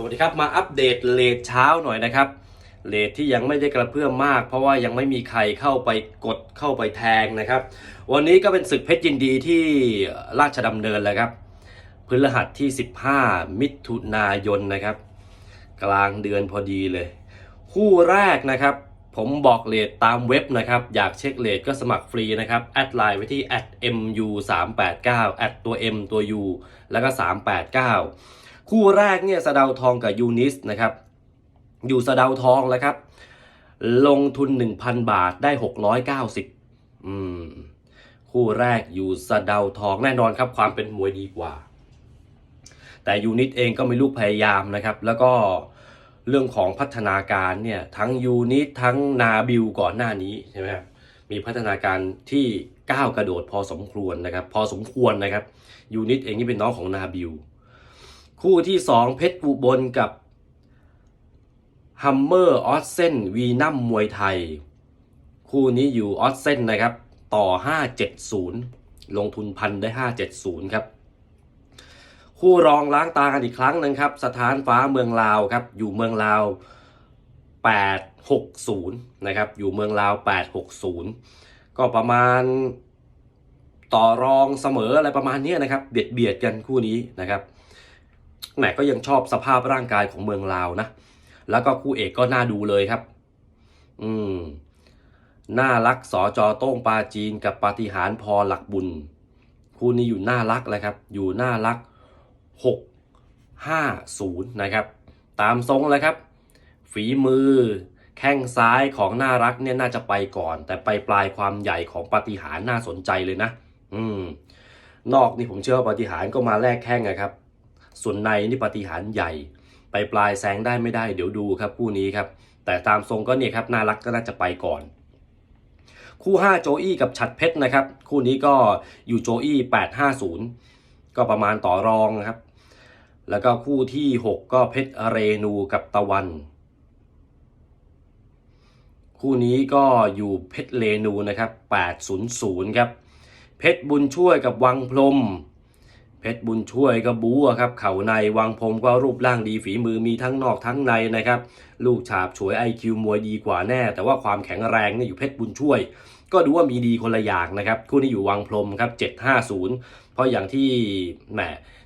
สวัสดีครับมาอัปเดตเลทเช้าหน่อยนะครับเลทที่ยังไม่ได้กระเพื่อมมาก เพราะว่ายังไม่มีใครเข้าไปกดเข้าไปแทงนะครับ วันนี้ก็เป็นศึกเพชรยินดีที่ราชดำเนินเลยครับพฤหัสที่ 15 มิถุนายนนะครับ กลางเดือนพอดีเลย คู่แรกนะครับ ผมบอกเลทตามเว็บนะครับ อยากเช็คเลทก็สมัครฟรีนะครับ แอดไลน์ไว้ที่ @mu 3 8 9แอดตัว m ตัว u แล้วก็ 389 คู่แรกเนี่ยสะเดาทองกับยูนิสนะครับ อยู่สะเดาทองแล้วครับ ลงทุน 1,000 บาทได้ 690อืมคู่แรกอยู่สะเดาทองแน่นอนครับ ความเป็นมวยดีกว่า แต่ยูนิตเองก็มีลูกพยายามนะครับ แล้วก็เรื่องของพัฒนาการเนี่ยทั้งยูนิตทั้งนาบิลก่อนหน้านี้ใช่ไหมครับมีพัฒนาการที่ก้าวกระโดดพอสมควรนะครับ พอสมควรนะครับยูนิตเองนี่เป็นน้องของนาบิล คู่ที่2เพชรอุบลกับฮัมเมอร์ออสเซนวีนัมมวยไทย คู่นี้อยู่ออสเซนนะครับ ต่อ 570 ลงทุนพันได้ 570 ครับ คู่รองล้างตากันอีกครั้งหนึงครับ สถานฟ้าเมืองลาวครับ อยู่เมืองลาว 860 นะครับ อยู่เมืองลาว 860 ก็ประมาณต่อรองเสมออะไรประมาณนี้นะครับ เบียดเบียดกันคู่นี้นะครับ แหมก็ยังชอบสภาพร่างกายของเมืองลาวนะ แล้วก็คู่เอกก็น่าดูเลยครับ อืมน่ารักสอจอโต้งปาจีนกับปาฏิหาริย์พอหลักบุญ คู่นี้อยู่น่ารักเลยครับ อยู่น่ารัก 6 5 0 นะครับ ตามทรงเลยครับ ฝีมือ แข้งซ้ายของน่ารักเนี่ยน่าจะไปก่อน แต่ไปปลายความใหญ่ของปาฏิหาริย์น่าสนใจเลยนะ อืม นอกนี่ผมเชื่อว่าปาฏิหาริย์ก็มาแลกแข้งนะครับ ส่วนในนี่ปฏิหารใหญ่ ไปปลายแซงได้ไม่ได้เดี๋ยวดูครับคู่นี้ครับ แต่ตามทรงก็เนี่ยครับน่ารักก็น่าจะไปก่อนคู่ 5 โจอี้กับฉัดเพชรนะครับ คู่นี้ก็อยู่โจอี้850 ก็ประมาณต่อรองนะครับ แล้วก็คู่ที่ 6 ก็เพชรเรนูกับตะวัน คู่นี้ก็อยู่เพชรเรนูนะครับ800 ครับ เพชรบุญช่วยกับวังพรม เพชรบุญช่วยก็บู๊ครับ เข่าในวังพรมก็รูปร่างดีฝีมือมีทั้งนอกทั้งในนะครับ ลูกฉาบฉวย IQ มวยดีกว่าแน่ แต่ว่าความแข็งแรงเนี่ยอยู่เพชรบุญช่วย ก็ดูว่ามีดีคนละอย่างนะครับ คู่นี้อยู่วังพรมครับ 750 เพราะอย่างที่แหม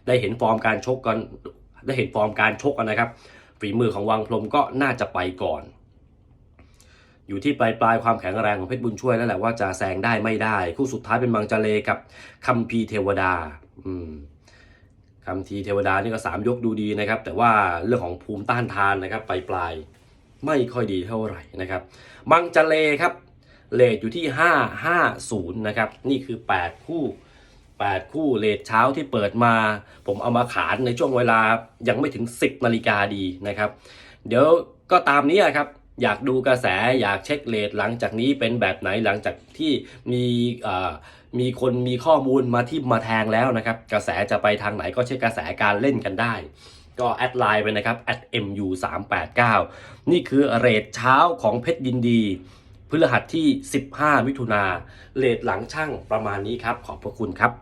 ได้เห็นฟอร์มการชกกันได้เห็นฟอร์มการชกกันนะครับ ฝีมือของวังพรมก็น่าจะไปก่อน อยู่ที่ปลายปลายความแข็งแรงของเพชรบุญช่วยแล้วแหละว่าจะแซงได้ไม่ได้ คู่สุดท้ายเป็นมังจาเลกับคัมพีเทวดา อืมคำทีเทวดานี่ก็สามยกดูดีนะครับ แต่ว่าเรื่องของภูมิต้านทานนะครับปลายปลายไม่ค่อยดีเท่าไหร่นะครับมังจะเลครับเลทอยู่ที่ 550นะครับนี่คือ 8 คู่ 8 คู่เลทเช้าที่เปิดมา ผมเอามาขานในช่วงเวลายังไม่ถึง 10นาฬิกาดีนะครับ เดี๋ยวก็ตามนี้ครับ อยากดูกระแสอยากเช็คเลทหลังจากนี้เป็นแบบไหนหลังจากที่มีมีคนมีข้อมูลมาที่มาแทงแล้วนะครับ กระแสจะไปทางไหนก็เช็คกระแสการเล่นกันได้ ก็แอดไลน์ไปนะครับ @mu 3 8 9นี่คือเรทเช้าของเพชรยินดี พฤหัสที่ 15 มิถุนาเรทหลังช่างประมาณนี้ครับ ขอบพระคุณครับ